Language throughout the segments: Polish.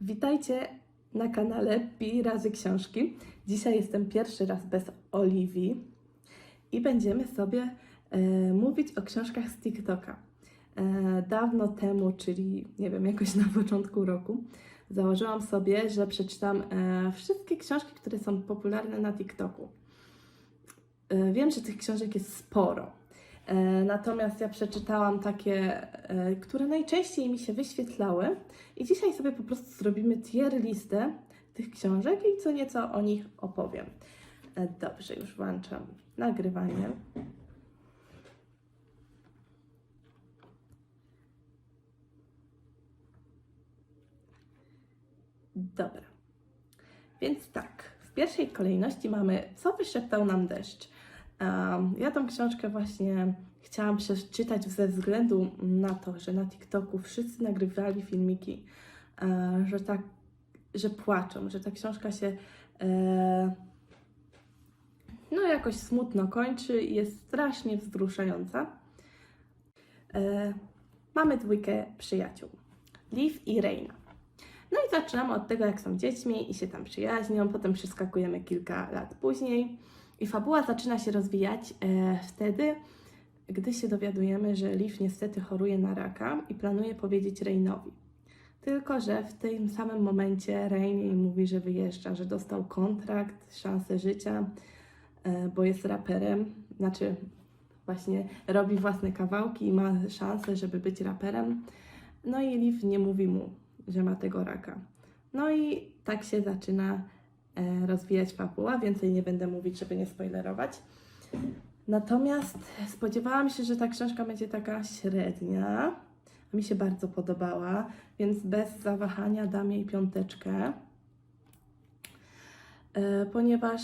Witajcie na kanale Pi razy książki. Dzisiaj jestem pierwszy raz bez Oliwii i będziemy sobie e, mówić o książkach z TikToka. E, dawno temu, czyli nie wiem, jakoś na początku roku, założyłam sobie, że przeczytam e, wszystkie książki, które są popularne na TikToku. E, wiem, że tych książek jest sporo. E, Natomiast ja przeczytałam takie, e, które najczęściej mi się wyświetlały i dzisiaj sobie po prostu zrobimy tier listę tych książek i co nieco o nich opowiem. E, Dobrze, już włączam nagrywanie. Dobra. Więc tak, w pierwszej kolejności mamy Co wyszeptał nam deszcz. Ja tą książkę właśnie chciałam przeczytać ze względu na to, że na TikToku wszyscy nagrywali filmiki, e, że tak, że płaczą, że ta książka się e, no jakoś smutno kończy i jest strasznie wzruszająca. E, mamy dwójkę przyjaciół, Liv i Reina. No i zaczynamy od tego, jak są dziećmi i się tam przyjaźnią, potem przeskakujemy kilka lat później i fabuła zaczyna się rozwijać e, wtedy, gdy się dowiadujemy, że Liv niestety choruje na raka i planuje powiedzieć Reinowi. Tylko, że w tym samym momencie Rain jej mówi, że wyjeżdża, że dostał kontrakt, szansę życia, e, bo jest raperem, znaczy właśnie robi własne kawałki i ma szansę, żeby być raperem. No i Liv nie mówi mu, że ma tego raka. No i tak się zaczyna rozwijać fabuła. Więcej nie będę mówić, żeby nie spoilerować. Natomiast spodziewałam się, że ta książka będzie taka średnia. A Mi się bardzo podobała, więc bez zawahania dam jej piąteczkę. E, ponieważ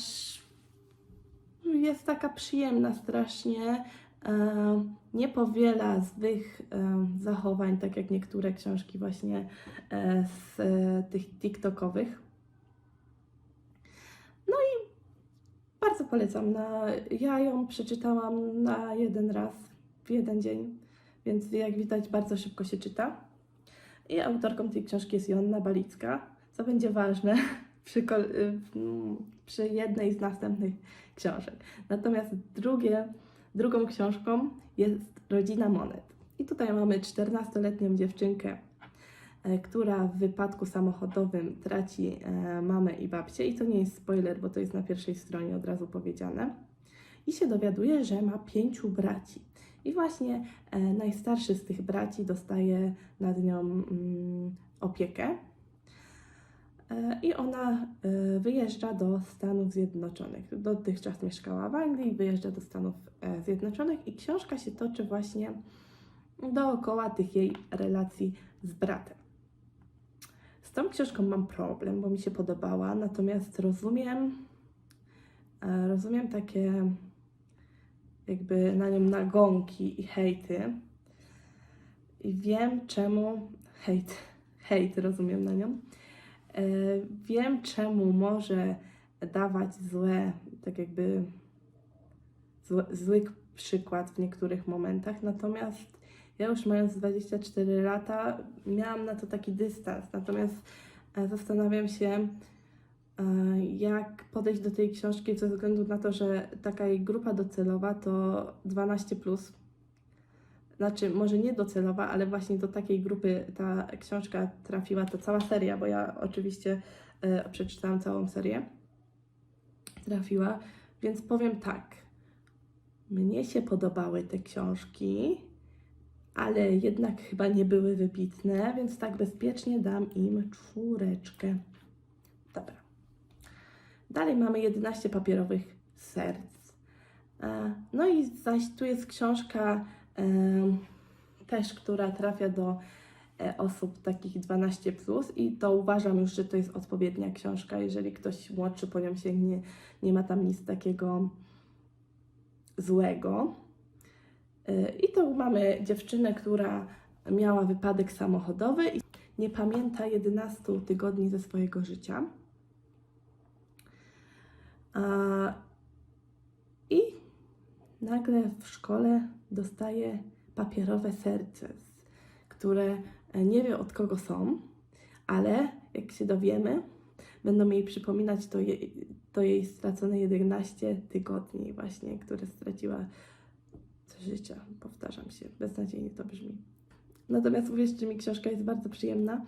jest taka przyjemna strasznie. E, nie powiela złych e, zachowań, tak jak niektóre książki właśnie e, z e, tych TikTokowych. No i bardzo polecam. Na, ja ją przeczytałam na jeden raz, w jeden dzień, więc jak widać bardzo szybko się czyta. I autorką tej książki jest Jonna Balicka, co będzie ważne przy, mm, przy jednej z następnych książek. Natomiast drugie, drugą książką jest Rodzina Monet. I tutaj mamy 14-letnią dziewczynkę, która w wypadku samochodowym traci e, mamę i babcię. I to nie jest spoiler, bo to jest na pierwszej stronie od razu powiedziane. I się dowiaduje, że ma pięciu braci. I właśnie e, najstarszy z tych braci dostaje nad nią mm, opiekę. E, I ona e, wyjeżdża do Stanów Zjednoczonych. Dotychczas mieszkała w Anglii, wyjeżdża do Stanów e, Zjednoczonych i książka się toczy właśnie dookoła tych jej relacji z bratem. Tą książką mam problem, bo mi się podobała, natomiast rozumiem, e, rozumiem takie jakby na nią nagonki i hejty. I wiem czemu hejt, hejt rozumiem na nią. E, Wiem, czemu może dawać złe, tak jakby zły, zły przykład w niektórych momentach, natomiast ja już mając 24 lata miałam na to taki dystans, natomiast e, zastanawiam się, e, jak podejść do tej książki ze względu na to, że taka jej grupa docelowa to 12+. Plus. Znaczy, może nie docelowa, ale właśnie do takiej grupy ta książka trafiła, to cała seria, bo ja oczywiście e, przeczytałam całą serię. Trafiła, więc powiem tak. Mnie się podobały te książki, ale jednak chyba nie były wybitne, więc tak bezpiecznie dam im czwóreczkę. Dobra. Dalej mamy 11 papierowych serc. E, No i zaś tu jest książka em, też, która trafia do e, osób takich 12 plus i to uważam już, że to jest odpowiednia książka, jeżeli ktoś młodszy po nią sięgnie, nie ma tam nic takiego złego. E, I tu mamy dziewczynę, która miała wypadek samochodowy i nie pamięta 11 tygodni ze swojego życia. I nagle w szkole dostaje papierowe serce, które e, nie wie od kogo są, ale jak się dowiemy, będą jej przypominać to, je, to jej stracone 11 tygodni właśnie, które straciła życia. Powtarzam się, beznadziejnie to brzmi. Natomiast uwierzcie mi, książka jest bardzo przyjemna.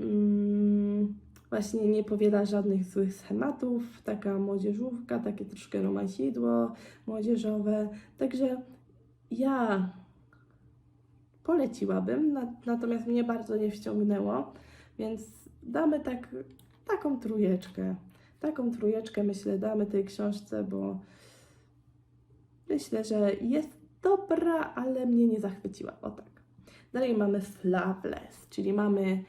Mm, właśnie nie powiela żadnych złych schematów, taka młodzieżówka, takie troszkę romansidło młodzieżowe. Także ja poleciłabym, na, natomiast mnie bardzo nie wciągnęło, więc damy tak, taką trójeczkę. Taką trójeczkę myślę damy tej książce, bo myślę, że jest dobra, ale mnie nie zachwyciła. O tak. Dalej mamy Flaveless, czyli mamy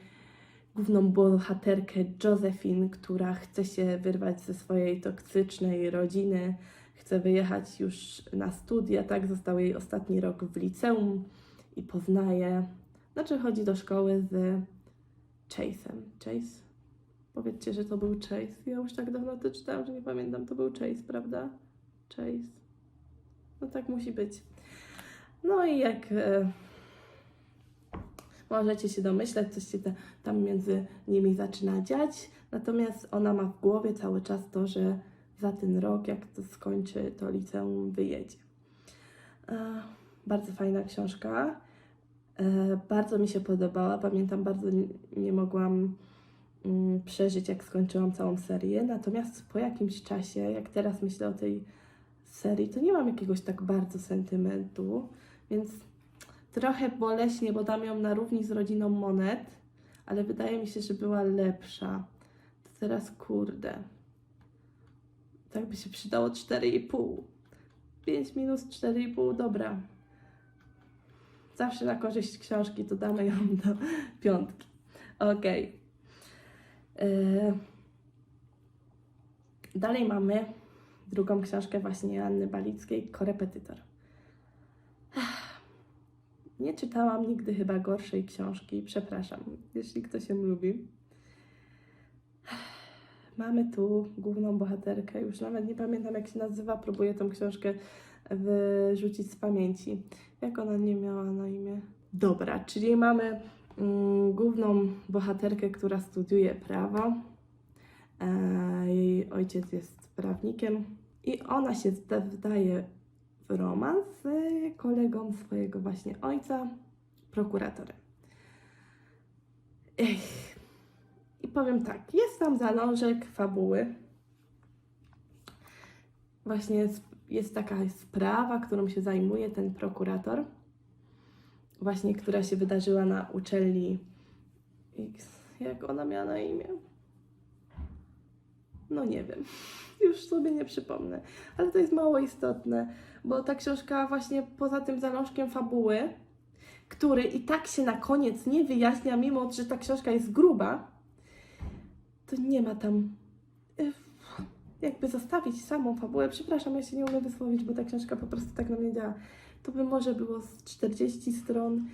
główną bohaterkę Josephine, która chce się wyrwać ze swojej toksycznej rodziny, chce wyjechać już na studia, tak? Został jej ostatni rok w liceum i poznaje, znaczy chodzi do szkoły z Chase'em. Chase? Powiedzcie, że to był Chase. Ja już tak dawno to czytałam, że nie pamiętam. To był Chase, prawda? Chase. No tak musi być. No i jak e, możecie się domyśleć, coś się ta, tam między nimi zaczyna dziać. Natomiast ona ma w głowie cały czas to, że za ten rok, jak to skończy, to liceum wyjedzie. E, bardzo fajna książka. E, bardzo mi się podobała. Pamiętam, bardzo nie, nie mogłam mm, przeżyć, jak skończyłam całą serię. Natomiast po jakimś czasie, jak teraz myślę o tej serii, to nie mam jakiegoś tak bardzo sentymentu, więc trochę boleśnie, bo dam ją na równi z rodziną Monet, ale wydaje mi się, że była lepsza. To teraz kurde. Tak by się przydało 4,5. 5 minus 4,5, dobra. Zawsze na korzyść książki to damy ją do piątki. Okej. Yy. Dalej mamy drugą książkę właśnie Anny Balickiej, Korepetytor. Nie czytałam nigdy chyba gorszej książki, przepraszam, jeśli ktoś ją lubi. Mamy tu główną bohaterkę, już nawet nie pamiętam jak się nazywa, próbuję tą książkę wyrzucić z pamięci. Jak ona nie miała na imię? Dobra, czyli mamy mm, główną bohaterkę, która studiuje prawo. E, jej ojciec jest prawnikiem i ona się zda- wdaje w romans z kolegą swojego właśnie ojca, prokuratorem. Ech. I powiem tak, jest tam zalążek fabuły. Właśnie jest, taka sprawa, którą się zajmuje ten prokurator, właśnie która się wydarzyła na uczelni X. Jak ona miała na imię? No nie wiem, już sobie nie przypomnę, ale to jest mało istotne, bo ta książka właśnie poza tym zalążkiem fabuły, który i tak się na koniec nie wyjaśnia, mimo że ta książka jest gruba, to nie ma tam y, jakby zostawić samą fabułę. Przepraszam, ja się nie umiem wysłowić, bo ta książka po prostu tak na mnie działa. To by może było z 40 stron.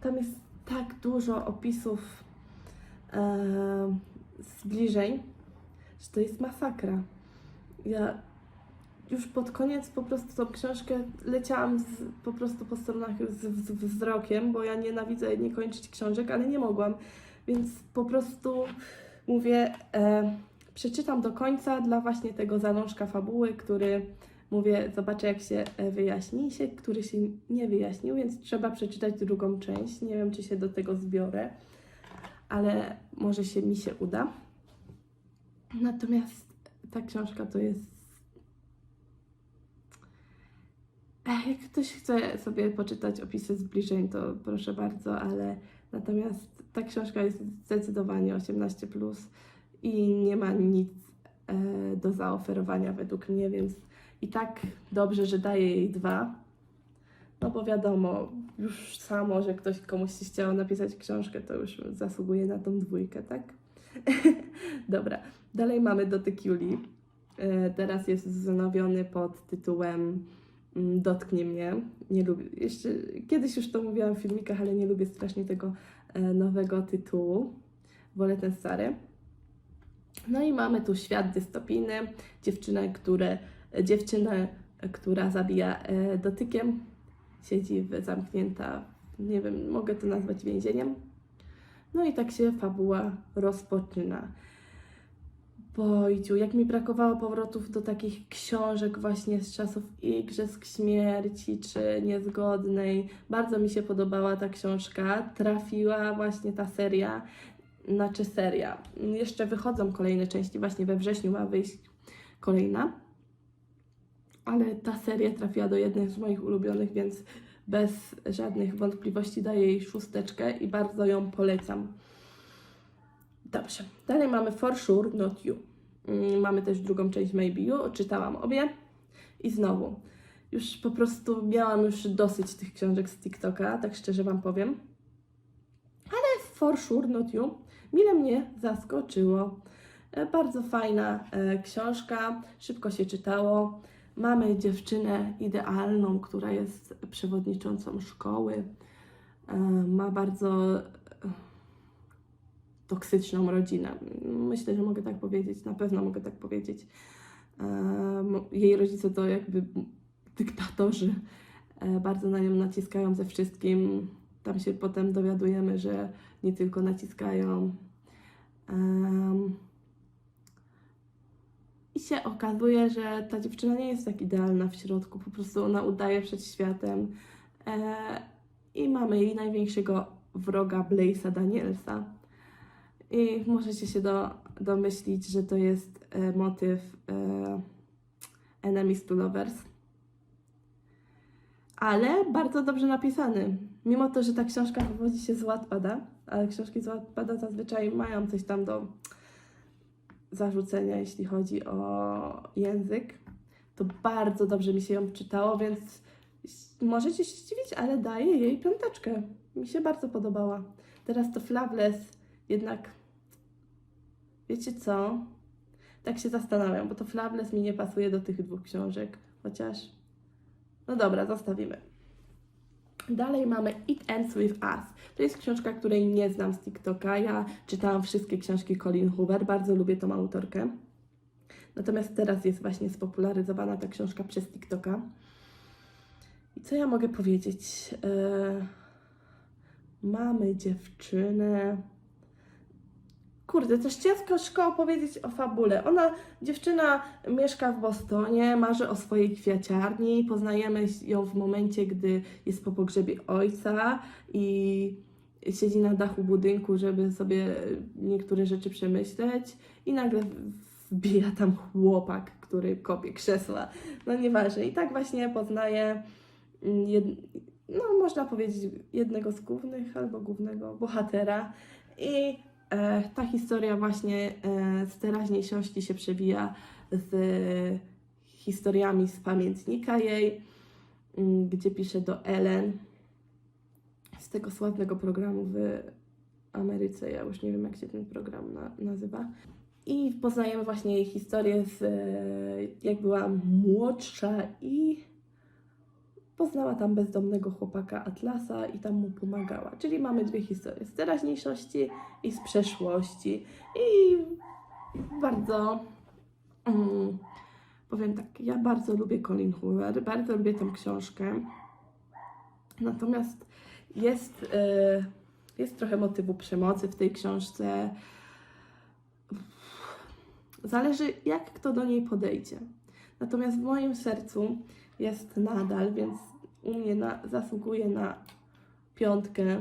Tam jest tak dużo opisów e, zbliżeń, że to jest masakra. Ja już pod koniec po prostu tą książkę leciałam z, po prostu po stronach z, z wzrokiem, bo ja nienawidzę nie kończyć książek, ale nie mogłam. Więc po prostu mówię, e, przeczytam do końca dla właśnie tego zalążka fabuły, który mówię, zobaczę jak się e, wyjaśni, się, który się nie wyjaśnił, więc trzeba przeczytać drugą część. Nie wiem, czy się do tego zbiorę, ale może się mi się uda. Natomiast ta książka to jest. Ech, Jak ktoś chce sobie poczytać opisy zbliżeń, to proszę bardzo, ale natomiast ta książka jest zdecydowanie 18 plus i nie ma nic e, do zaoferowania według mnie, więc i tak dobrze, że daję jej dwa. No bo wiadomo, już samo, że ktoś komuś się chciało napisać książkę, to już zasługuje na tą dwójkę, tak? Dobra, dalej mamy Dotyk Julii. E, Teraz jest wznowiony pod tytułem Dotknie mnie. Nie lubię, jeszcze kiedyś już to mówiłam w filmikach, ale nie lubię strasznie tego e, nowego tytułu. Wolę ten stary. No i mamy tu świat dystopijny, dziewczynę, które, dziewczynę, która zabija e, dotykiem, siedzi w, zamknięta, nie wiem, mogę to nazwać więzieniem. No i tak się fabuła rozpoczyna. Bojciu, jak mi brakowało powrotów do takich książek właśnie z czasów Igrzysk Śmierci czy Niezgodnej. Bardzo mi się podobała ta książka. Trafiła właśnie ta seria, znaczy seria. Jeszcze wychodzą kolejne części, właśnie we wrześniu ma wyjść kolejna. Ale ta seria trafiła do jednej z moich ulubionych, więc bez żadnych wątpliwości daję jej szósteczkę i bardzo ją polecam. Dobrze, dalej mamy For Sure Not You. Mm, Mamy też drugą część Maybe You, czytałam obie i znowu, już po prostu miałam już dosyć tych książek z TikToka, tak szczerze Wam powiem. Ale For Sure Not You mile mnie zaskoczyło. E, Bardzo fajna e, książka, szybko się czytało. Mamy dziewczynę idealną, która jest przewodniczącą szkoły. E, Ma bardzo toksyczną rodzinę. Myślę, że mogę tak powiedzieć, na pewno mogę tak powiedzieć. Jej rodzice to jakby dyktatorzy, e, bardzo na nią naciskają ze wszystkim. Tam się potem dowiadujemy, że nie tylko naciskają. I się okazuje, że ta dziewczyna nie jest tak idealna w środku, po prostu ona udaje przed światem. E, I mamy jej największego wroga, Blaze'a Danielsa. I możecie się do, domyślić, że to jest e, motyw e, Enemies to Lovers. Ale bardzo dobrze napisany. Mimo to, że ta książka wywodzi się z Wattpada, ale książki z Wattpada zazwyczaj mają coś tam do zarzucenia, jeśli chodzi o język, to bardzo dobrze mi się ją czytało, więc możecie się zdziwić, ale daję jej piąteczkę. Mi się bardzo podobała. Teraz to Flaveless jednak Wiecie co? Tak się zastanawiam, bo to Flaveless mi nie pasuje do tych dwóch książek, chociaż. No dobra, zostawimy. Dalej mamy It Ends With Us. To jest książka, której nie znam z TikToka. Ja czytałam wszystkie książki Colin Hoover, bardzo lubię tą autorkę. Natomiast teraz jest właśnie spopularyzowana ta książka przez TikToka. I co ja mogę powiedzieć? E, mamy dziewczynę. Kurde, też ciężko opowiedzieć o fabule. Ona, dziewczyna mieszka w Bostonie, marzy o swojej kwiaciarni. Poznajemy ją w momencie, gdy jest po pogrzebie ojca i siedzi na dachu budynku, żeby sobie niektóre rzeczy przemyśleć. I nagle wbija tam chłopak, który kopie krzesła. No nieważne. I tak właśnie poznaje, mm, jed... no można powiedzieć, jednego z głównych albo głównego bohatera. I ta historia właśnie e, z teraźniejszości się przebija z historiami z pamiętnika jej, m, gdzie pisze do Ellen z tego sławnego programu w Ameryce. Ja już nie wiem, jak się ten program na, nazywa. I poznajemy właśnie jej historię z e, jak była młodsza i poznała tam bezdomnego chłopaka Atlasa i tam mu pomagała. Czyli mamy dwie historie z teraźniejszości i z przeszłości. I bardzo mm, powiem tak, ja bardzo lubię Colin Hoover, bardzo lubię tę książkę. Natomiast jest, e, jest trochę motywu przemocy w tej książce. Zależy, jak kto do niej podejdzie. Natomiast w moim sercu jest nadal, więc u mnie na, zasługuje na piątkę,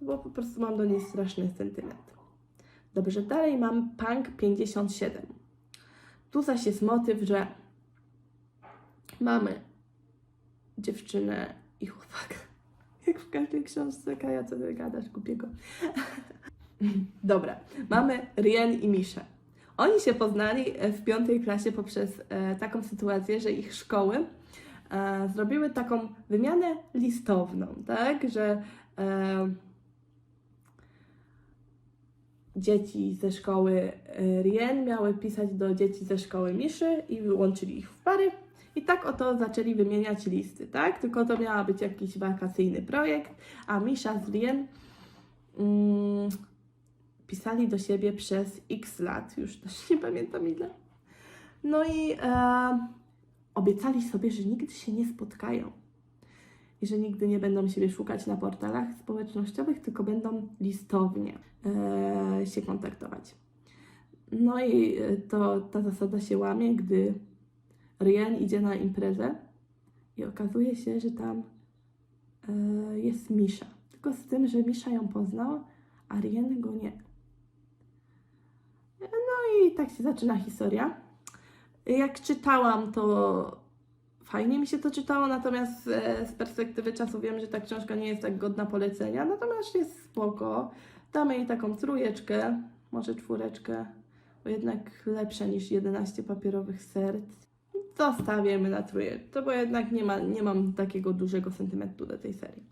bo po prostu mam do niej straszny sentyment. Dobrze, dalej mam Punk 57. Tu zaś jest motyw, że mamy dziewczynę i chłopaka. Jak w każdej książce, Kaja, co ty gadasz, głupiego. Dobra, mamy Rien i Miszę. Oni się poznali w piątej klasie poprzez e, taką sytuację, że ich szkoły e, zrobiły taką wymianę listowną, tak, że e, dzieci ze szkoły e, Rien miały pisać do dzieci ze szkoły Miszy i wyłączyli ich w pary. I tak oto zaczęli wymieniać listy, tak? Tylko to miała być jakiś wakacyjny projekt, a Misza z Rien mm, pisali do siebie przez x lat, już też nie pamiętam ile. No i e, obiecali sobie, że nigdy się nie spotkają. i że nigdy nie będą siebie szukać na portalach społecznościowych, tylko będą listownie e, się kontaktować. No i e, to ta zasada się łamie, gdy Rian idzie na imprezę i okazuje się, że tam e, jest Misza. Tylko z tym, że Misza ją poznał, a Rien go nie. No i tak się zaczyna historia. Jak czytałam, to fajnie mi się to czytało, natomiast e, z perspektywy czasu wiem, że ta książka nie jest tak godna polecenia, natomiast jest spoko. Damy jej taką trójeczkę, może czwóreczkę, bo jednak lepsze niż 11 papierowych serc. Zostawiamy na trójeczkę, bo jednak nie, ma, nie mam takiego dużego sentymentu do tej serii.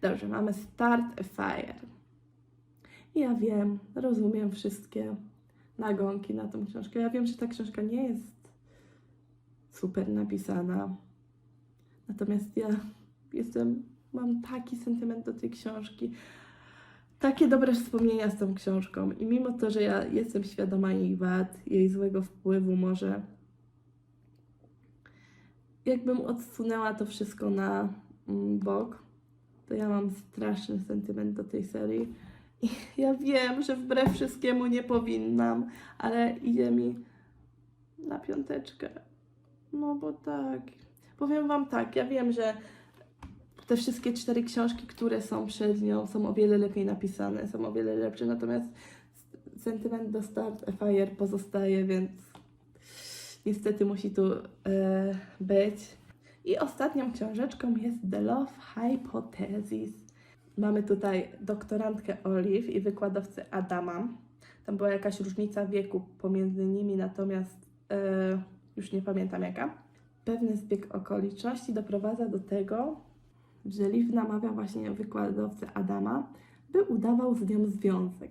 Dobrze, mamy Start a Fire. Ja wiem, rozumiem wszystkie nagonki na tą książkę. Ja wiem, że ta książka nie jest super napisana. Natomiast ja jestem, mam taki sentyment do tej książki, takie dobre wspomnienia z tą książką. I mimo to, że ja jestem świadoma jej wad, jej złego wpływu może, jakbym odsunęła to wszystko na mm, bok, to ja mam straszny sentyment do tej serii. I ja wiem, że wbrew wszystkiemu nie powinnam, ale idzie mi na piąteczkę. No bo tak. Powiem Wam tak, ja wiem, że te wszystkie cztery książki, które są przed nią, są o wiele lepiej napisane, są o wiele lepsze, natomiast sentyment do Start a Fire pozostaje, więc niestety musi tu e, być. I ostatnią książeczką jest The Love Hypothesis. Mamy tutaj doktorantkę Olive i wykładowcę Adama. Tam była jakaś różnica wieku pomiędzy nimi, natomiast e, już nie pamiętam jaka. Pewny zbieg okoliczności doprowadza do tego, że Liv namawia właśnie wykładowcę Adama, by udawał z nią związek.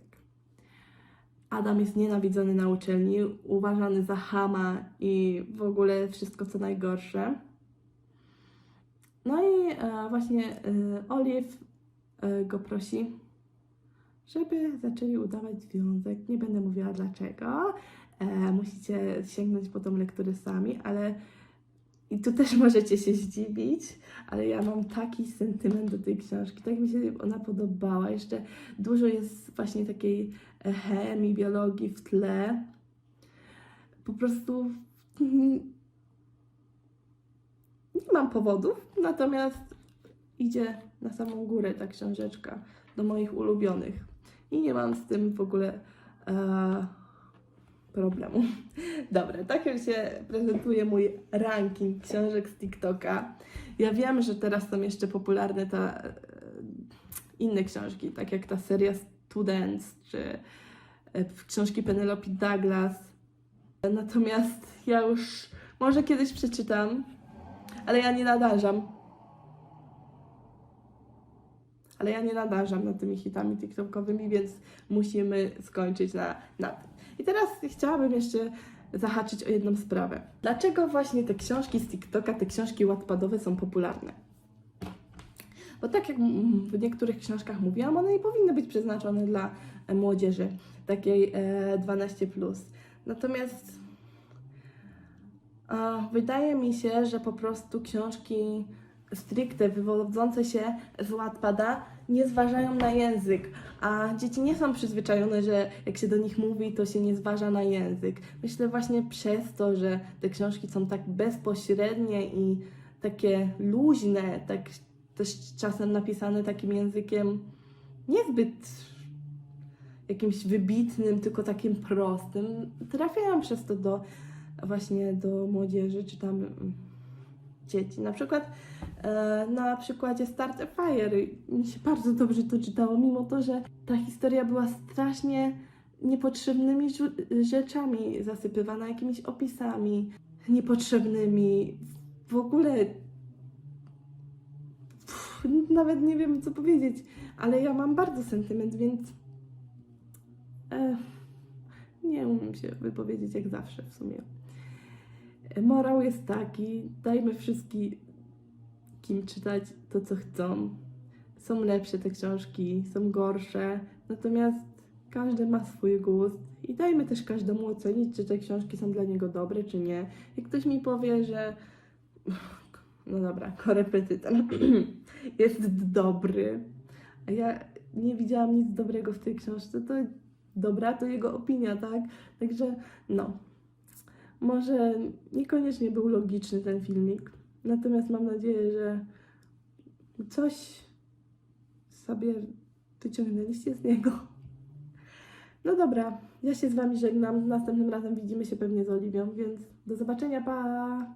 Adam jest nienawidzony na uczelni, uważany za chama i w ogóle wszystko co najgorsze. No i e, właśnie e, Olive e, go prosi, żeby zaczęli udawać związek. Nie będę mówiła dlaczego. E, musicie sięgnąć po tą lekturę sami, ale i tu też możecie się zdziwić, ale ja mam taki sentyment do tej książki. Tak mi się ona podobała. Jeszcze dużo jest właśnie takiej chemii, biologii w tle. Po prostu nie mam powodów, natomiast idzie na samą górę ta książeczka do moich ulubionych. I nie mam z tym w ogóle e, problemu. Dobra, tak już się prezentuje mój ranking książek z TikToka. Ja wiem, że teraz są jeszcze popularne ta, e, inne książki, tak jak ta seria Students, czy e, książki Penelope Douglas. Natomiast ja już może kiedyś przeczytam, ale ja nie nadarzam. Ale ja nie nadarzam nad tymi hitami TikTokowymi, więc musimy skończyć na, na tym. I teraz chciałabym jeszcze zahaczyć o jedną sprawę. Dlaczego właśnie te książki z TikToka, te książki wattpadowe są popularne? Bo tak jak w niektórych książkach mówiłam, one nie powinny być przeznaczone dla e, młodzieży, takiej e, 12+. Natomiast e, wydaje mi się, że po prostu książki stricte wywodzące się z Wattpada nie zważają na język, a dzieci nie są przyzwyczajone, że jak się do nich mówi, to się nie zważa na język. Myślę właśnie przez to, że te książki są tak bezpośrednie i takie luźne, tak też czasem napisane takim językiem niezbyt jakimś wybitnym, tylko takim prostym, trafiają przez to do właśnie do młodzieży, czy tam dzieci. Na przykład e, na przykładzie Start a Fire mi się bardzo dobrze to czytało, mimo to, że ta historia była strasznie niepotrzebnymi rzeczami zasypywana, jakimiś opisami niepotrzebnymi. W ogóle nawet nie wiem co powiedzieć, ale ja mam bardzo sentyment, więc e, nie umiem się wypowiedzieć jak zawsze w sumie. Morał jest taki, dajmy wszystkim czytać to, co chcą. Są lepsze te książki, są gorsze, natomiast każdy ma swój gust i dajmy też każdemu ocenić, czy te książki są dla niego dobre, czy nie. Jak ktoś mi powie, że no dobra, korepetytor jest dobry. A ja nie widziałam nic dobrego w tej książce. To dobra, to jego opinia, tak? Także no, może niekoniecznie był logiczny ten filmik. Natomiast mam nadzieję, że coś sobie wyciągnęliście z niego. No dobra, ja się z Wami żegnam. Następnym razem widzimy się pewnie z Oliwią, więc do zobaczenia, pa!